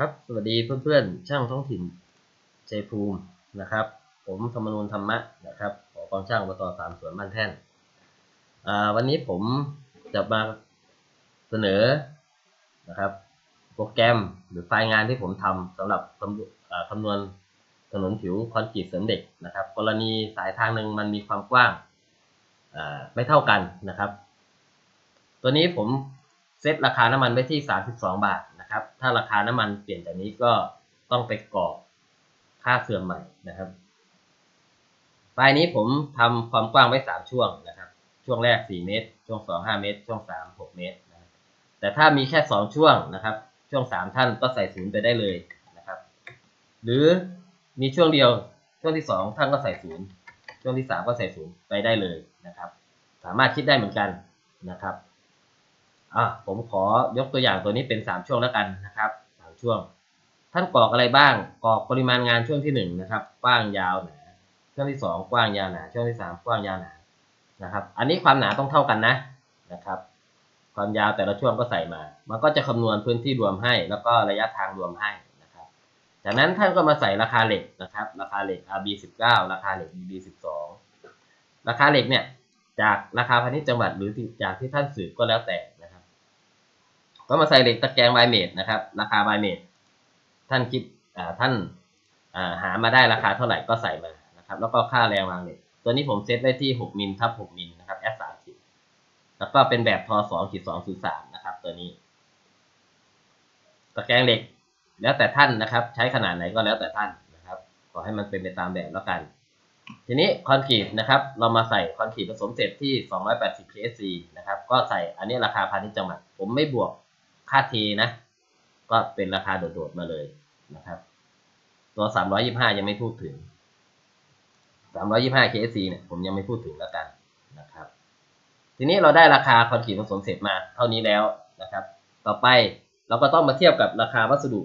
ครับ สวัสดีเพื่อนๆ ช่างท้องถิ่นชัยภูมินะครับ ผมธรรมนูนธรรมะนะครับขอกองช่างอบตสามสวนบ้านแท่นวันนี้ผมจะมาเสนอนะครับ โปรแกรมหรือไฟล์งานที่ผมทำสำหรับคำอ่าคำนวณถนนผิวคอนกรีตเสริมเด็กนะครับ กรณีสายทางหนึ่งมันมีความกว้างไม่เท่ากันนะครับ ตัวนี้ผมเซตราคาน้ำมันไว้ที่ 32 บาท นะครับ ถ้าราคาน้ำมันเปลี่ยนจากนี้ก็ต้องไปกรอกค่าเสื่อมใหม่นะครับไฟล์นี้ผมทำความกว้างไว้ 3 ช่วงนะครับ ช่วงแรก 4 เมตร ช่วง 2 5 เมตร ช่วง 3 6 เมตรนะครับแต่ถ้ามีแค่ 2 ช่วงนะครับ ช่วง 3 ท่านก็ใส่ศูนย์ไปได้เลยนะครับ หรือมีช่วงเดียว ช่วงที่ 2 ท่านก็ใส่ศูนย์ช่วงที่ 3 ก็ใส่ศูนย์ไปได้เลยนะครับ สามารถคิดได้เหมือนกันนะครับ อะผมขอยกตัวอย่างตัวนี้เป็น 3 ช่วงแล้วกันนะครับสามช่วง ท่านกรอกอะไรบ้างกรอกปริมาณงานช่วงที่ 1 นะครับ กว้างยาวหนาช่วงที่ 2 กว้างยาวหนาช่วงที่ 3 กว้างยาวหนานะครับ อันนี้ความหนาต้องเท่ากันนะนะครับ ความยาวแต่ละช่วงก็ใส่มา มันก็จะคำนวณพื้นที่รวมให้ แล้วก็ระยะทางรวมให้นะครับ จากนั้นท่านก็มาใส่ราคาเหล็กนะครับ ราคาเหล็ก RB19 ราคาเหล็ก BB12 ราคาเหล็กเนี่ยจากราคาพาณิชย์จังหวัดหรือจากที่ท่านสืบก็แล้วแต่ ก็มาใส่เหล็กตะแกรงไวเมดนะครับ ราคาไวเมดท่านคิดท่านาหามาได้ราคาเท่าไหร่ก็ใส่มานะครับ แล้วก็ค่าแรงวางเหล็กตัวนี้ผมเซตไว้ที่ 6มิลทับ6มิลนะครับ S30 แล้วก็เป็นแบบทอ2ขีด203นะครับ ตัวนี้ ตะแกรงเหล็ก แล้วแต่ท่านนะครับ ใช้ขนาดไหนก็แล้วแต่ท่านนะครับ ขอให้มันเป็นไปตามแบบแล้วกัน ทีนี้คอนกรีตนะครับ เรามาใส่คอนกรีตผสมเสร็จที่ 280 kSc นะครับ ก็ใส่อันนี้ราคาพาณิชย์จังหวัดผมไม่บวก ค่าเทนะ ก็เป็นราคาโดดๆมาเลยนะครับ ตัว 325 ยังไม่พูดถึง 325 kSc เนี่ยผมยังไม่พูดถึงแล้วกันนะครับ ทีนี้เราได้ราคาคอนกรีตผสมเสร็จมาเท่านี้แล้วนะครับ ต่อไปเราก็ต้องมาเทียบกับราคาวัสดุ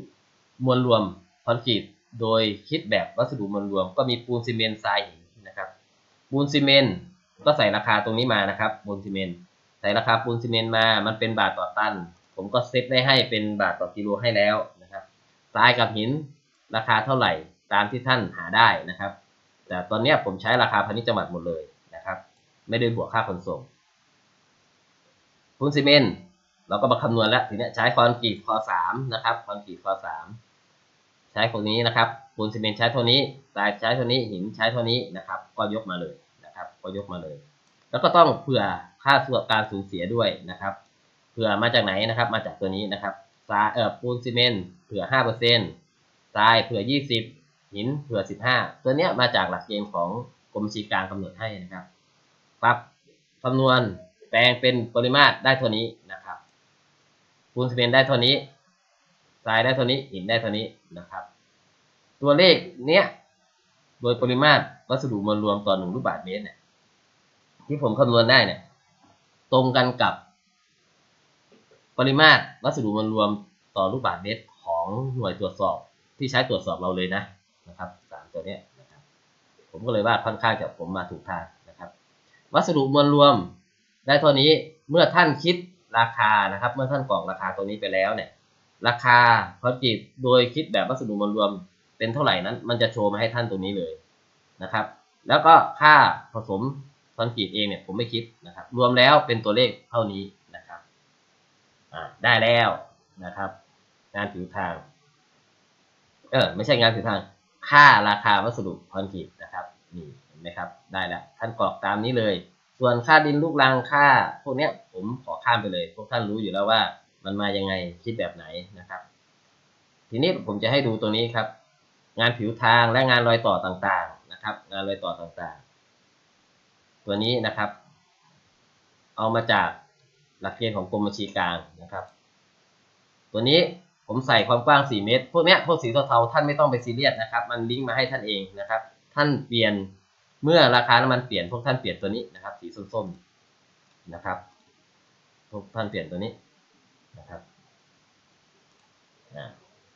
มวลรวมคอนกรีตโดยคิดแบบวัสดุมวลรวม ก็มีปูนซีเมนต์ทรายหินนะครับ ปูนซีเมนต์ก็ใส่ราคาตรงนี้มานะครับปูนซีเมนต์ใส่ราคาปูนซีเมนต์มา มันเป็นบาทต่อตัน ผมก็เซตได้ให้เป็นบาทต่อกิโลให้แล้วนะครับทรายกับหินราคาเท่าไหร่ตามที่ท่านหาได้นะครับ แต่ตอนนี้ผมใช้ราคาพาณิชย์จังหวัดหมดเลยนะครับ ไม่ได้บวกค่าขนส่งปูนซีเมนต์เราก็มาคำนวณแล้วทีนี้ใช้คอนกรีตคอสามนะครับคอนกรีตคอสามใช้คนนี้นะครับปูนซีเมนต์ใช้เท่านี้ทรายใช้เท่านี้หินใช้เท่านี้นะครับ ก็ยกมาเลยนะครับ ก็ยกมาเลย แล้วก็ต้องเผื่อค่าส่วนการสูญเสียด้วยนะครับ เผื่อมาจากไหนนะครับ มาจากตัวนี้นะครับทรายเอ่อปูนซีเมนต์เผื่อห้าเปอร์เซ็นต์ทรายเผื่อยี่สิบหินเผื่อสิบห้าตัวเนี้ยมาจากหลักเกณฑ์ของกรมบัญชีกลางกำหนดให้นะครับปั๊บคำนวณแปลงเป็นปริมาตรได้เท่านี้นะครับปูนซีเมนต์ได้เท่านี้ทรายได้เท่านี้หินได้เท่านี้นะครับ ตัวเลขเนี้ยโดยปริมาตรวัสดุมวลรวมต่อหนึ่งลูกบาศก์เมตรเนี่ยที่ผมคำนวณได้เนี่ยตรงกันกับ ปริมาตรวัสดุมวลรวมต่อลูกบาศก์เมตรของหน่วยตรวจสอบที่ใช้ตรวจสอบเราเลยนะนะครับสามตัวนี้นะครับผมก็เลยว่าค่อนข้างจะผมมาถูกทางนะครับ วัสดุมวลรวมได้เท่านี้เมื่อท่านคิดราคานะครับ เมื่อท่านกรอกราคาตัวนี้ไปแล้วเนี่ย ราคาคอนกรีตโดยคิดแบบวัสดุมวลรวมเป็นเท่าไหร่นั้น มันจะโชว์มาให้ท่านตรงนี้เลยนะครับ แล้วก็ค่าผสมคอนกรีตเองเนี่ยผมไม่คิดนะครับ รวมแล้วเป็นตัวเลขเท่านี้ ได้แล้วนะครับ งานผิวทาง เออไม่ใช่งานผิวทาง ค่าราคาวัสดุคอนกรีตนะครับนี่เห็นไหมครับ ได้แล้วท่านกรอกตามนี้เลย ส่วนค่าดินลูกรังค่า พวกเนี้ยผมขอข้ามไปเลย พวกท่านรู้อยู่แล้วว่า มันมายังไงคิดแบบไหนนะครับ ทีนี้ผมจะให้ดูตัวนี้ครับ งานผิวทางและงานรอยต่อต่างๆนะครับ งานรอยต่อต่างๆ ตัวนี้นะครับ เอามาจาก หลักเกณฑ์ของกรมบัญชีกลางนะครับ ตัวนี้ผมใส่ความกว้าง 4 เมตร พวกเนี้ยพวกสีเทาๆท่านไม่ต้องไปซีเรียสนะครับ มันลิงก์มาให้ท่านเองนะครับ ท่านเปลี่ยนเมื่อราคาน้ำมันเปลี่ยนพวกท่านเปลี่ยนตัวนี้นะครับ สีส้มๆนะครับ พวกท่านเปลี่ยนตัวนี้นะครับ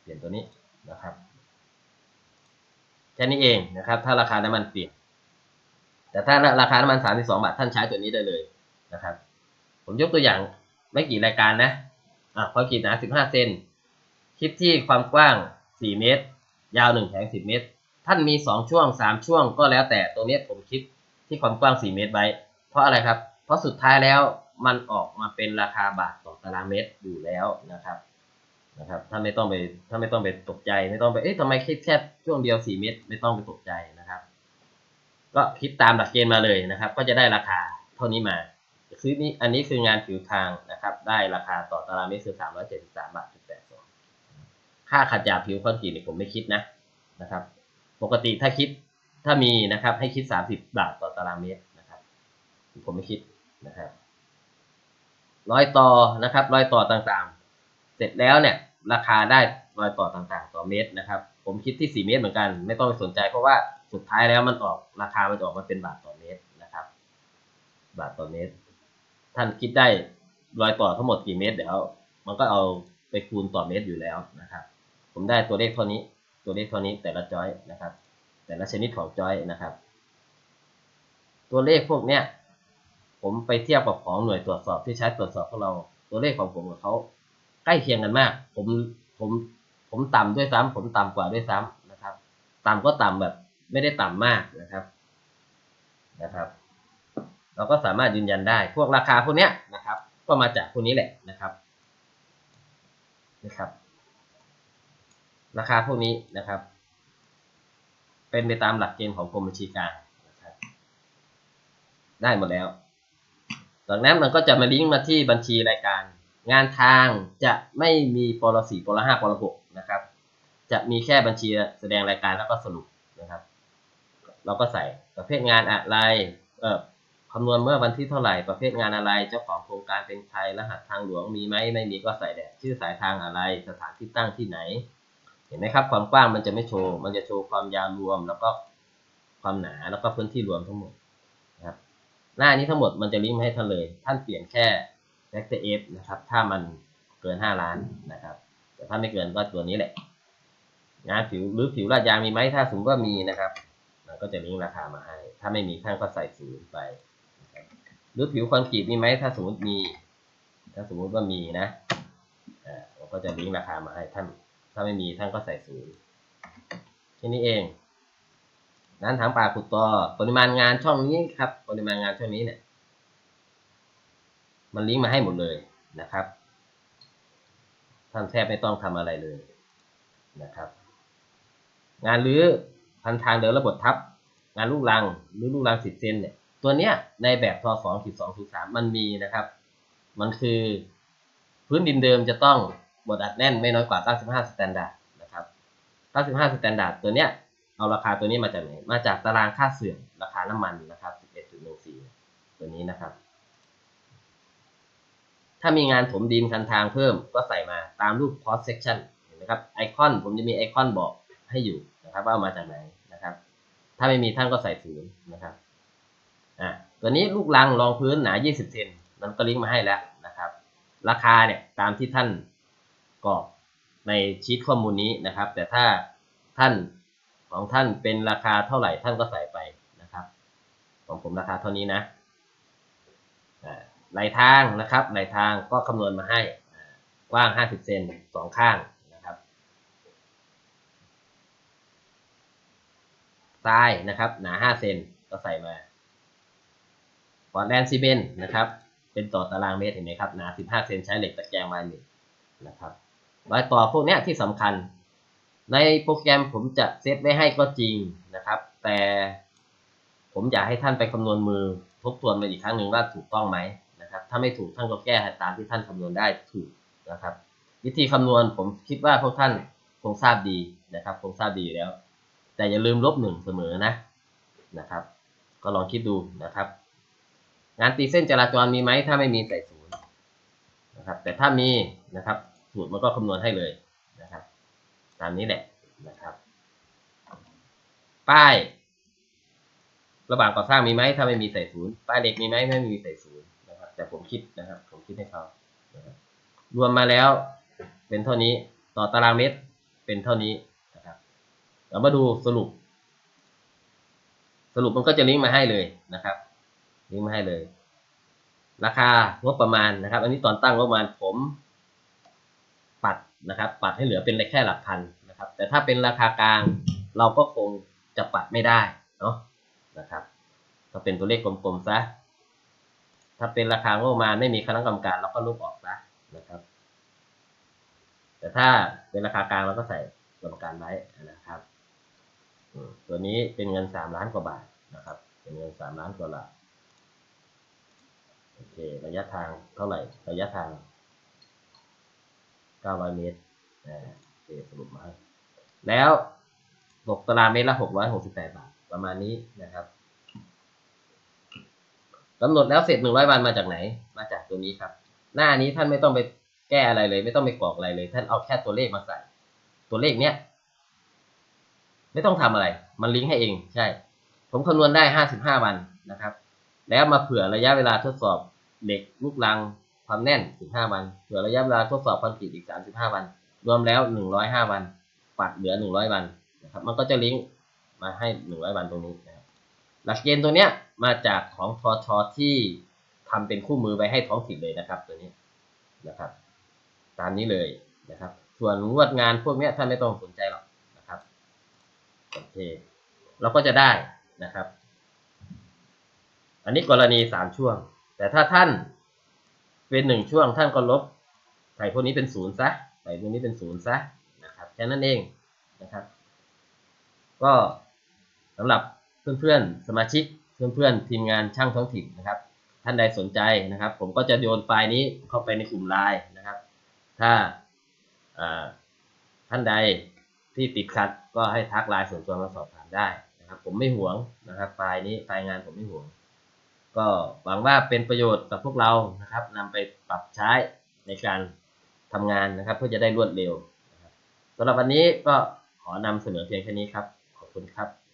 เปลี่ยนตัวนี้นะครับแค่นี้เองนะครับ ถ้าราคาน้ำมันเปลี่ยน แต่ถ้าราคาน้ำมัน 32 บาทท่านใช้ตัวนี้ได้เลยนะครับ ผมยกตัวอย่างไม่กี่รายการนะอะคอนกรีตหนา 15 เซนคิดที่ความกว้าง 4 เมตร ยาว1แผง10 เมตร ท่านมี 2 ช่วง 3 ช่วงก็แล้วแต่ตรงเนี้ผมคิดที่ความกว้าง 4 เมตรไว้ เพราะอะไรครับ เพราะสุดท้ายแล้วมันออกมาเป็นราคาบาทต่อตารางเมตรอยู่แล้วนะครับนะครับถ้าไม่ต้องไปถ้าไม่ต้องไปตกใจไม่ต้องไปเอ๊ะทำไมคิดแค่ช่วงเดียว 4 เมตร ไม่ต้องไปตกใจนะครับ ก็คิดตามหลักเกณฑ์มาเลยนะครับ ก็จะได้ราคาเท่านี้มา คือนี่อันนี้คืองานผิวทางนะครับ ได้ราคาต่อตารางเมตรคือ 373บาทจุดแปดสองค่าขัดหยาบผิวคอนกรีตเนี่ยผมไม่คิดนะนะครับ ปกติถ้าคิดถ้ามีนะครับ ให้คิด 30 บาทต่อตารางเมตรนะครับ ผมไม่คิดนะครับรอยต่อนะครับรอยต่อต่างๆ เสร็จแล้วเนี่ยราคาได้รอยต่อต่างๆ ต่อเมตรนะครับ ผมคิดที่ 4 เมตรเหมือนกัน ไม่ต้องไปสนใจเพราะว่าสุดท้ายแล้วมันออกราคามันออกมาเป็นบาทต่อเมตรนะครับ บาทต่อเมตร ท่านคิดได้รอยต่อทั้งหมดกี่เมตรเดี๋ยวมันก็เอาไปคูณต่อเมตรอยู่แล้วนะครับ ผมได้ตัวเลขเท่านี้ ตัวเลขเท่านี้แต่ละจอยนะครับ แต่ละชนิดของจอยนะครับ ตัวเลขพวกเนี้ยผมไปเทียบกับของหน่วยตรวจสอบที่ใช้ตรวจสอบของเรา ตัวเลขของผมกับเขาใกล้เคียงกันมาก ผมผมผมต่ำด้วยซ้ำผมต่ำกว่าด้วยซ้ำนะครับ ต่ำก็ต่ำแบบไม่ได้ต่ำมากนะครับนะครับ เราก็สามารถยืนยันได้ พวกราคาพวกเนี้ยนะครับ ก็มาจากพวกนี้แหละนะครับนะครับ ราคาพวกนี้นะครับ เป็นไปตามหลักเกณฑ์ของกรมบัญชีกลางนะครับได้หมดแล้วจากนั้นมันก็จะมาลิงก์มาที่บัญชีรายการ งานทางจะไม่มีปรสี่ปรห้าปรหกนะครับ จะมีแค่บัญชีแสดงรายการแล้วก็สรุปนะครับ เราก็ใส่ประเภทงานอะไรเออ คำนวณเมื่อวันที่เท่าไหร่ประเภทงานอะไร เจ้าของโครงการเป็นใครรหัสทางหลวงมีไหมไม่มีก็ใส่แดดชื่อสายทางอะไร สถานที่ตั้งที่ไหน เห็นไหมครับ ความกว้างมันจะไม่โชว์ มันจะโชว์ความยาวรวม แล้วก็ความหนาแล้วก็พื้นที่รวมทั้งหมดนะครับหน้านี้ทั้งหมดมันจะลิงก์มาให้ท่านเลย ท่านเปลี่ยนแค่ factor f นะครับ ถ้ามันเกิน 5 ล้านนะครับ แต่ถ้าไม่เกินก็ตัวนี้แหละ งานผิวหรือผิวลาดยางมีไหมถ้าสมมติว่ามีนะครับ มันก็จะลิงก์ราคามาให้ ถ้าไม่มีท่านก็ใส่ศูนย์ไป รือผิวคอนกรีตมีไหมถ้าสมมติมี ถ้าสมมติว่ามีนะอ่าเราก็จะลิงก์ราคามาให้ท่าน ถ้าไม่มีท่านก็ใส่ศูนย์แค่นี้เองนั้นถามปลาขุดต่อปริมาณงานช่องนี้ครับ ปริมาณงานช่องนี้เนี่ย มันลิงก์มาให้หมดเลยนะครับ ท่านแทบไม่ต้องทำอะไรเลยนะครับ งานหรือพันทางเดินระบบทับ งานลูกรังหรือลูกรังสิบเซนเนี่ย ตัวเนี้ยในแบบทอสองขีดสองศูนย์สามมันมีนะครับ มันคือพื้นดินเดิมจะต้องบดอัดแน่นไม่น้อยกว่า95สแตนดาร์ดนะครับ95สแตนดาร์ดตัวเนี้ยเอาราคาตัวนี้มาจากไหน มาจากตารางค่าเสื่อมราคาน้ำมันนะครับ11.14ตัวนี้นะครับ ถ้ามีงานถมดินคันทางเพิ่มก็ใส่มาตามรูป cross section เห็นไหมครับไอคอนผมจะมีไอคอนบอกให้อยู่นะครับว่าเอามาจากไหนนะครับ ถ้าไม่มีท่านก็ใส่ศูนย์นะครับ อ่าตัวนี้ลูกรังรองพื้นหนา 20 เซนมันก็ลิงก์มาให้แล้วนะครับ ราคาเนี่ยตามที่ท่านกรอกในชีตข้อมูลนี้นะครับ แต่ถ้าท่านของท่านเป็นราคาเท่าไหร่ท่านก็ใส่ไปนะครับ ของผมราคาเท่านี้นะอ่าไหลทางนะครับไหลทางก็คำนวณมาให้กว้าง 50 เซนสองข้างนะครับทรายนะครับ หนา 5 เซนก็ใส่มา อร์แลนซีเมนต์นะครับเป็นต่อตารางเมตรเห็นไหมครับหนา15 เซนใช้เหล็กตะแกรงมาหนึ่งนะครับรอยต่อพวกเนี้ยที่สำคัญ ในโปรแกรมผมจะเซตไว้ให้ก็จริงนะครับ แต่ผมอยากให้ท่านไปคำนวณมือทบทวนมาอีกครั้งหนึ่งว่าถูกต้องไหมนะครับ ถ้าไม่ถูกท่านก็แก้ตามที่ท่านคำนวณได้ถูกนะครับ วิธีคำนวณผมคิดว่าพวกท่านคงทราบดีนะครับคงทราบดีอยู่แล้ว แต่อย่าลืมลบหนึ่งเสมอนะนะครับ ก็ลองคิดดูนะครับ งานตีเส้นจราจรมีไหมถ้าไม่มีใส่ศูนย์นะครับแต่ถ้ามีนะครับสูตรมันก็คำนวณให้เลยนะครับ ตามนี้แหละนะครับ ป้าย ระหว่างก่อสร้างมีไหมถ้าไม่มีใส่ศูนย์ป้ายเหล็กมีไหมไม่มีใส่ศูนย์นะครับ แต่ผมคิดนะครับ ผมคิดให้เขานะครับรวมมาแล้วเป็นเท่านี้ต่อตารางเมตรเป็นเท่านี้นะครับเรามาดูสรุป สรุปมันก็จะลิงก์มาให้เลยนะครับ ลิงก์มาให้เลย ราคางบประมาณนะครับ อันนี้ตอนตั้งงบประมาณผมปัดนะครับ ปัดให้เหลือเป็นแค่หลักพันนะครับ แต่ถ้าเป็นราคากลางเราก็คงจะปัดไม่ได้เนาะนะครับก็เป็นตัวเลขกลมๆซะถ้าเป็นราคางบประมาณไม่มีคณะกรรมการเราก็ลบออกซะนะครับ แต่ถ้าเป็นราคากลางเราก็ใส่กรรมการไว้นะครับอืมตัวนี้เป็นเงินสามล้านกว่าบาทนะครับ เป็นเงินสามล้านกว่าบาท โอเค ระยะทางเท่าไหร่ ระยะทางเก้าร้อยเมตรอ่าโอเคสรุปมาให้แล้วตกตารางเมตรละหกร้อยหกสิบาท ประมาณนี้นะครับกำหนดแล้วเสร็จหนึ่งร้อยวันมาจากไหน มาจากตัวนี้ครับ หน้านี้ท่านไม่ต้องไปแก้อะไรเลย ไม่ต้องไปกรอกอะไรเลย ท่านเอาแค่ตัวเลขมาใส่ ตัวเลขเนี้ยไม่ต้องทำอะไร มันลิงก์ให้เอง ใช่ ผมคำนวณได้ห้าสิบห้าวันนะครับ แล้วมาเผื่อระยะเวลาทดสอบเหล็กลูกรังความแน่นสิบห้าวัน เผื่อระยะเวลาทดสอบคอนกรีตอีกสามสิบห้าวัน รวมแล้วหนึ่งร้อยห้าวัน ปัดเหลือหนึ่งร้อยวันนะครับ มันก็จะลิงก์มาให้หนึ่งร้อยวันตรงนี้นะครับ หลักเกณฑ์ตัวเนี้ยมาจากของทอชอที่ทำเป็นคู่มือไปให้ท้องถิ่นเลยนะครับ ตัวนี้นะครับ ตามนี้เลยนะครับ ส่วนงวดงานพวกเนี้ยท่านไม่ต้องสนใจหรอกนะครับ โอเค เราก็จะได้นะครับ อันนี้กรณีสามช่วง แต่ถ้าท่านเป็นหนึ่งช่วงท่านก็ลบใส่พวกนี้เป็นศูนย์ซะใส่พวกนี้เป็นศูนย์ซะนะครับแค่นั้นเองนะครับ ก็สำหรับเพื่อนๆสมาชิกเพื่อนๆทีมงานช่างท้องถิ่นนะครับ ท่านใดสนใจนะครับ ผมก็จะโยนไฟล์นี้เข้าไปในกลุ่มไลน์นะครับ ถ้าอ่าท่านใดที่ติดขัดก็ให้ทักไลน์ส่วนตัวมาสอบถามได้นะครับ ผมไม่หวงนะครับไฟล์นี้ไฟล์งานผมไม่หวง ก็หวังว่าเป็นประโยชน์กับพวกเรานะครับนำไปปรับใช้ในการทำงานนะครับ เพื่อจะได้รวดเร็วสำหรับวันนี้ก็ขอนำเสนอเพียงแค่นี้ครับ ขอบคุณครับ